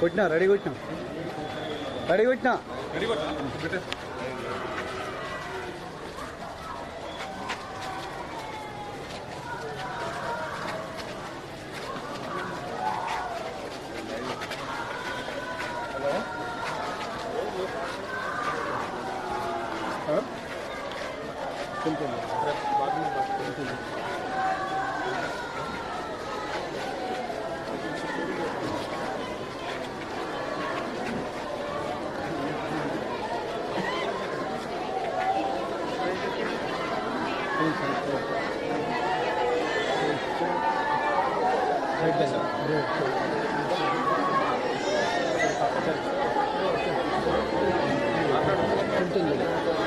కొట్టినా? రెడీ కొట్టినా? రెడీ కొట్టినా? Gracias.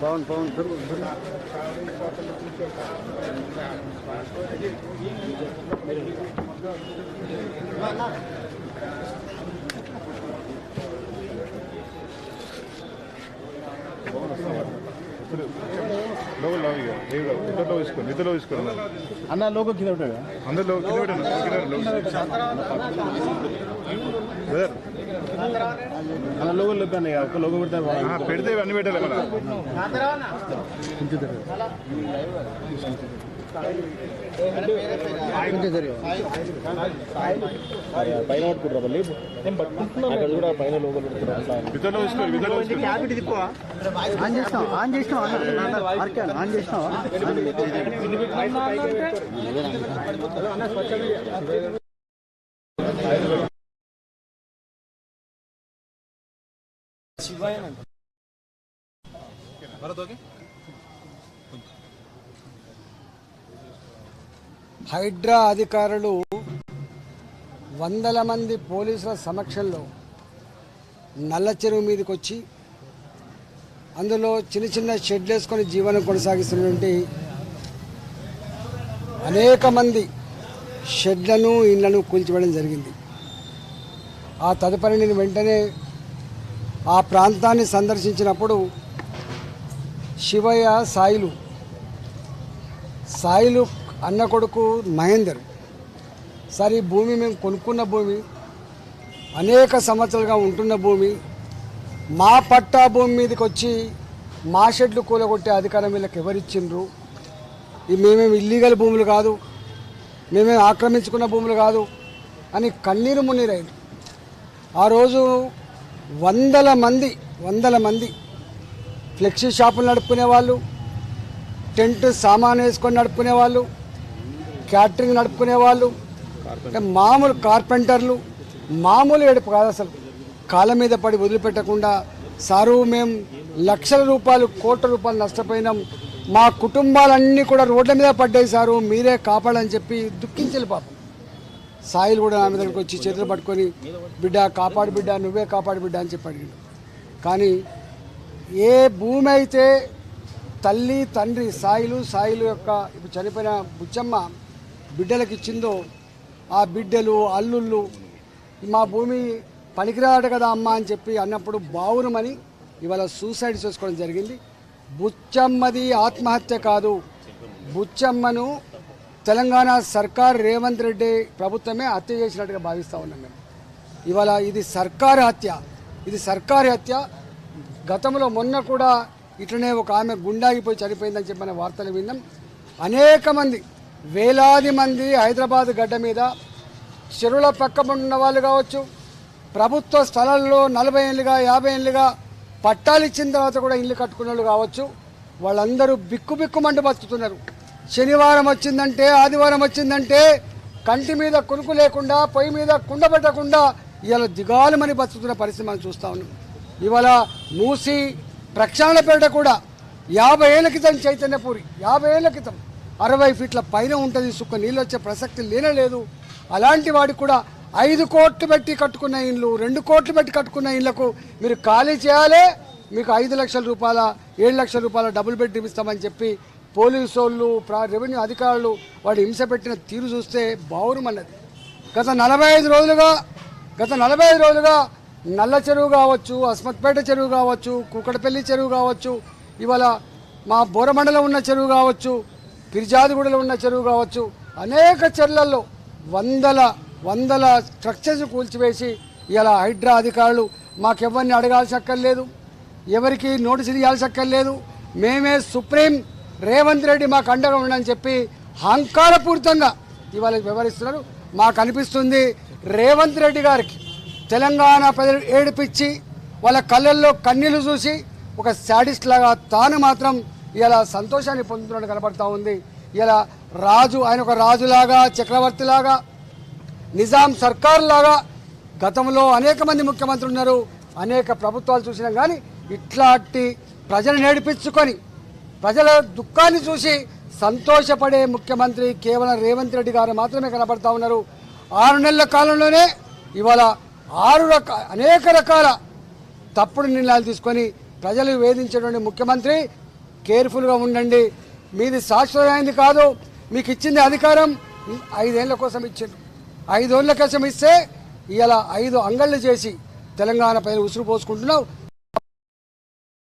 పవన్ పవన్ దొరుకు దొరుకు ఇద్దరిలో వేసుకోండి ఇద్దరిలో వేసుకోండి అన్న లోకో కింద పెట్టాడు అందరిలో కింద పెట్టండి కింద పెట్టండి. బ్రదర్, అన్న లోగో లేపాను ఒక లోగో పెడితే ఆ, పెడితే ఇవన్నీ పెట్టాలి మన పైన పట్టుకుంటారా మళ్ళీ? అక్కడ కూడా పైన లోగో పెడుతున్నారు ఇద్దరిలో వేసుకోండి ఇద్దరిలో వేసుకోండి ఆన్ చేసినావు? ఆన్ చేసినావు? అన్న ఆన్ చేసినావా? హైడ్రా అధికారులు వందల మంది పోలీసుల సమక్షంలో నల్ల చెరువు మీదకి వచ్చి అందులో చిన్న చిన్న షెడ్లు వేసుకొని జీవనం కొనసాగిస్తున్నటువంటి అనేక మంది షెడ్లను ఇళ్ళను కూల్చివేయడం జరిగింది. ఆ తదుపరి నేను వెంటనే ఆ ప్రాంతాన్ని సందర్శించినప్పుడు శివయ్య సాయిలు సాయిలు అన్న కొడుకు మహేందర్ సార్ ఈ భూమి మేము కొనుక్కున్న భూమి అనేక సంవత్సరాలుగా ఉంటున్న భూమి మా పట్టా భూమి మీదకి వచ్చి మా షెడ్లు కూలగొట్టే అధికారం వీళ్ళకి ఎవరిచ్చిండ్రు? ఈ మేమేమి ఇల్లీగల్ భూములు కాదు మేమేమి ఆక్రమించుకున్న భూములు కాదు అని కన్నీరు మున్నీరైంది. ఆ రోజు వందల మంది వందల మంది ఫ్లెక్సీ షాపులు నడుపుకునే వాళ్ళు టెంట్ సామాన్ వేసుకొని నడుపుకునే వాళ్ళు క్యాటరింగ్ నడుపుకునే వాళ్ళు అంటే మామూలు కార్పెంటర్లు మామూలు ఏడుపు కాదు అసలు. కాళ్ళ మీద పడి వదిలిపెట్టకుండా సారు మేము లక్షల రూపాయలు కోట్ల రూపాయలు నష్టపోయినాం. మా కుటుంబాలన్నీ కూడా రోడ్ల మీద పడ్డాయి సారు మీరే కాపాడని చెప్పి దుఃఖించాలి పాపం. సాయిలు కూడా నా మీదకి వచ్చి చేతులు పట్టుకొని బిడ్డ కాపాడు బిడ్డ నువ్వే కాపాడు బిడ్డ అని చెప్పి అడిగాడు. కానీ ఏ భూమి అయితే తల్లి తండ్రి సాయిలు సాయిలు యొక్క ఇప్పుడు చనిపోయిన బుచ్చమ్మ బిడ్డలకు ఇచ్చిందో ఆ బిడ్డలు అల్లుళ్ళు మా భూమి పనికిరాడు కదా అమ్మ అని చెప్పి అన్నప్పుడు బావురమని ఇవాళ సూసైడ్ చేసుకోవడం జరిగింది. బుచ్చమ్మది ఆత్మహత్య కాదు. బుచ్చమ్మను తెలంగాణ సర్కార్ రేవంత్ రెడ్డి ప్రభుత్వమే హత్య చేసినట్టుగా భావిస్తూ ఉన్నాం మేము. ఇవాళ ఇది సర్కారు హత్య. ఇది సర్కారు హత్య. గతంలో మొన్న కూడా ఇట్లనే ఒక ఆమె గుండాగిపోయి చనిపోయిందని చెప్పిన వార్తలు విన్నాం. అనేక మంది వేలాది మంది హైదరాబాద్ గడ్డ మీద చెరువుల పక్క ఉన్న వాళ్ళు కావచ్చు ప్రభుత్వ స్థలాల్లో నలభై ఏళ్ళుగా యాభై ఏళ్ళుగా పట్టాలు ఇచ్చిన తర్వాత కూడా ఇల్లు కట్టుకున్న వాళ్ళు కావచ్చు వాళ్ళందరూ బిక్కు బిక్కుమంటూ బతుకుతున్నారు. శనివారం వచ్చిందంటే ఆదివారం వచ్చిందంటే కంటి మీద కొనుకు లేకుండా పొయ్యి మీద కుండ పెట్టకుండా ఇవాళ దిగాలమని బతుకుతున్న పరిస్థితి మనం చూస్తూ ఉన్నాం. ఇవాళ మూసి ప్రక్షాళనపేట కూడా యాభై ఏళ్ళ క్రితం చైతన్యపూరి యాభై ఏళ్ళ క్రితం అరవై ఫీట్ల పైన ఉంటుంది సుక్క నీళ్ళు వచ్చే ప్రసక్తి లేనే లేదు అలాంటి వాడికి కూడా ఐదు కోట్లు పెట్టి కట్టుకున్న ఇండ్లు రెండు కోట్లు పెట్టి కట్టుకున్న ఇండ్లకు మీరు ఖాళీ చేయాలి మీకు ఐదు లక్షల రూపాయల ఏడు లక్షల రూపాయల డబుల్ బెడ్ ఇస్తామని చెప్పి పోలీసు వాళ్ళు రెవెన్యూ అధికారులు వాడు హింస పెట్టిన తీరు చూస్తే బావురమన్నది. గత నలభై ఐదు రోజులుగా గత నలభై ఐదు రోజులుగా నల్ల చెరువు కావచ్చు అస్మత్పేట చెరువు కావచ్చు కుక్కడపల్లి చెరువు కావచ్చు ఇవాళ మా బోరమండలం ఉన్న చెరువు కావచ్చు పిరిజాదిగూడలో ఉన్న చెరువు కావచ్చు అనేక చెర్లల్లో వందల వందల స్ట్రక్చర్స్ కూల్చివేసి ఇలా హైడ్రా అధికారులు మాకెవరిని అడగాల్సి అక్కర్లేదు ఎవరికి నోటీసులు ఇవ్వాల్సి అక్కర్లేదు మేమే సుప్రీం రేవంత్ రెడ్డి మాకు అండగా ఉండని చెప్పి అహంకారపూరితంగా ఇవాళ వివరిస్తున్నారు. మాకు అనిపిస్తుంది రేవంత్ రెడ్డి గారికి తెలంగాణ ప్రజలు ఏడిపించి వాళ్ళ కళ్ళల్లో కన్నీళ్ళు చూసి ఒక శాడిస్ట్ లాగా తాను మాత్రం ఇలా సంతోషాన్ని పొందుతున్నట్టు కనబడతా ఉంది. ఇలా రాజు ఆయన ఒక రాజులాగా చక్రవర్తిలాగా నిజాం సర్కార్ లాగా గతంలో అనేక మంది ముఖ్యమంత్రులు ఉన్నారు. అనేక ప్రభుత్వాలు చూసినాం కానీ ఇట్లాంటి ప్రజలు నేర్పించుకొని ప్రజల దుఃఖాన్ని చూసి సంతోషపడే ముఖ్యమంత్రి కేవలం రేవంత్ రెడ్డి గారు మాత్రమే కనబడతా ఉన్నారు. ఆరు నెలల కాలంలోనే ఇవాళ ఆరు రక అనేక రకాల తప్పుడు నిర్ణయాలు తీసుకొని ప్రజలు వేధించేటువంటి ముఖ్యమంత్రి కేర్ఫుల్గా ఉండండి. మీది శాశ్వతమైంది కాదు. మీకు ఇచ్చింది అధికారం ఐదేళ్ళ కోసం ఇచ్చారు ఐదేళ్ళ కోసం ఇస్తే ఇలా ఐదు అంగళ్ళు చేసి తెలంగాణ ప్రజలు ఉసురు పోసుకుంటున్నావు.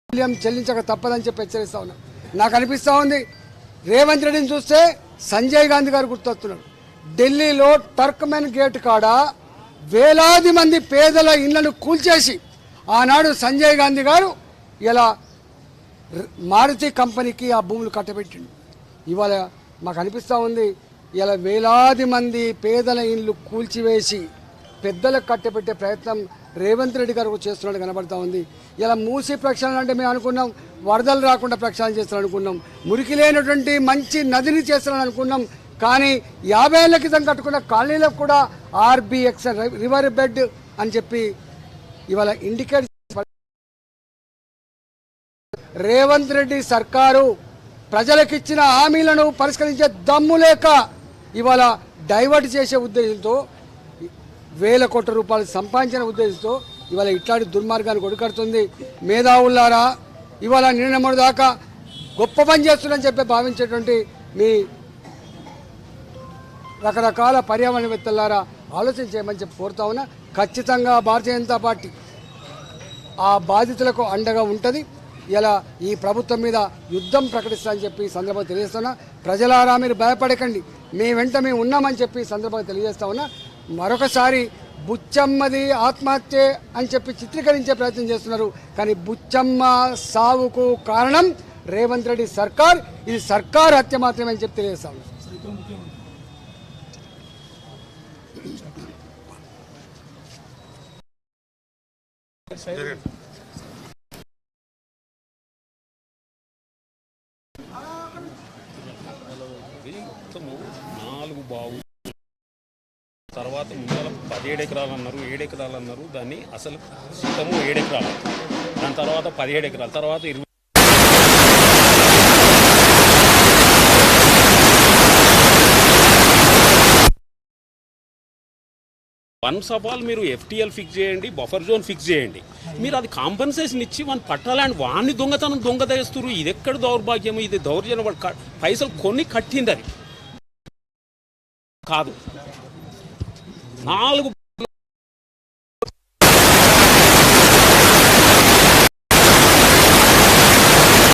మూల్యం చెల్లించక తప్పదని చెప్పి హెచ్చరిస్తా ఉన్నాం. నాకు అనిపిస్తూ ఉంది. రేవంత్ రెడ్డిని చూస్తే సంజయ్ గాంధీ గారు గుర్తొస్తున్నారు. ఢిల్లీలో టర్క్మెన్ గేట్ కాడ వేలాది మంది పేదల ఇళ్ళను కూల్చేసి ఆనాడు సంజయ్ గాంధీ గారు ఇలా మారుతి కంపెనీకి ఆ భూములు కట్టబెట్టిండు. ఇవాళ మాకు అనిపిస్తూ ఉంది ఇలా వేలాది మంది పేదల ఇండ్లు కూల్చివేసి పెద్దలకు కట్టబెట్టే ప్రయత్నం రేవంత్ రెడ్డి గారు చేస్తున్నట్టు కనబడతా ఉంది. ఇలా మూసి ప్రక్షాళన అంటే మేము అనుకున్నాం వరదలు రాకుండా ప్రక్షాళన చేస్తారని అనుకున్నాం మురికి లేనటువంటి మంచి నదిని చేస్తారని అనుకున్నాం కానీ యాభై ఏళ్ళ క్రితం కట్టుకున్న కాలనీలకు కూడా ఆర్బిఎక్స్ రివర్ బెడ్ అని చెప్పి ఇవాళ ఇండికేట్ రేవంత్ రెడ్డి సర్కారు ప్రజలకిచ్చిన హామీలను పరిష్కరించే దమ్ము లేక ఇవాళ డైవర్ట్ చేసే ఉద్దేశంతో వేల కోట్ల రూపాయలు సంపాదించిన ఉద్దేశంతో ఇవాళ ఇట్లాంటి దుర్మార్గాన్ని కొడుకడుతుంది మేధావులారా ఇవాళ నిన్న దాకా గొప్ప పని చేస్తుందని చెప్పి భావించేటువంటి మీ రకరకాల పర్యావరణవేత్తలారా ఆలోచన చేయమని చెప్పి కోరుతా ఉన్నా. ఖచ్చితంగా భారతీయ జనతా పార్టీ ఆ బాధితులకు అండగా ఉంటుంది. ఇలా ఈ ప్రభుత్వం మీద యుద్ధం ప్రకటిస్తామని చెప్పి సందర్భంగా తెలియజేస్తున్నా. ప్రజలారా మీరు భయపడకండి. మీ వెంట మేము ఉన్నామని చెప్పి సందర్భంగా తెలియజేస్తా ఉన్నా. మరొకసారి బుచ్చమ్మది ఆత్మహత్య అని చెప్పి చిత్రీకరించే ప్రయత్నం చేస్తున్నారు. కానీ బుచ్చమ్మ సావుకు కారణం రేవంత్ రెడ్డి సర్కార్. ఇది సర్కార్ హత్య మాత్రమే అని చెప్పి తెలియజేస్తా ఉన్నా. పదిహేడు ఎకరాలు అన్నారు ఏడు ఎకరాలు అన్నారు దాన్ని అసలు మొత్తము ఏడు ఎకరాలు దాని తర్వాత పదిహేడు ఎకరాలు తర్వాత ఇరవై వన్స్ ఆఫ్ ఆల్ మీరు ఎఫ్టీఎల్ ఫిక్స్ చేయండి బఫర్ జోన్ ఫిక్స్ చేయండి. మీరు అది కాంపన్సేషన్ ఇచ్చి వాని పట్టాలని వాడిని దొంగతనం దొంగ ఇది ఎక్కడ దౌర్భాగ్యం ఇది దౌర్జన్యం పైసలు కొన్ని కట్టింది అది కాదు. నాలుగు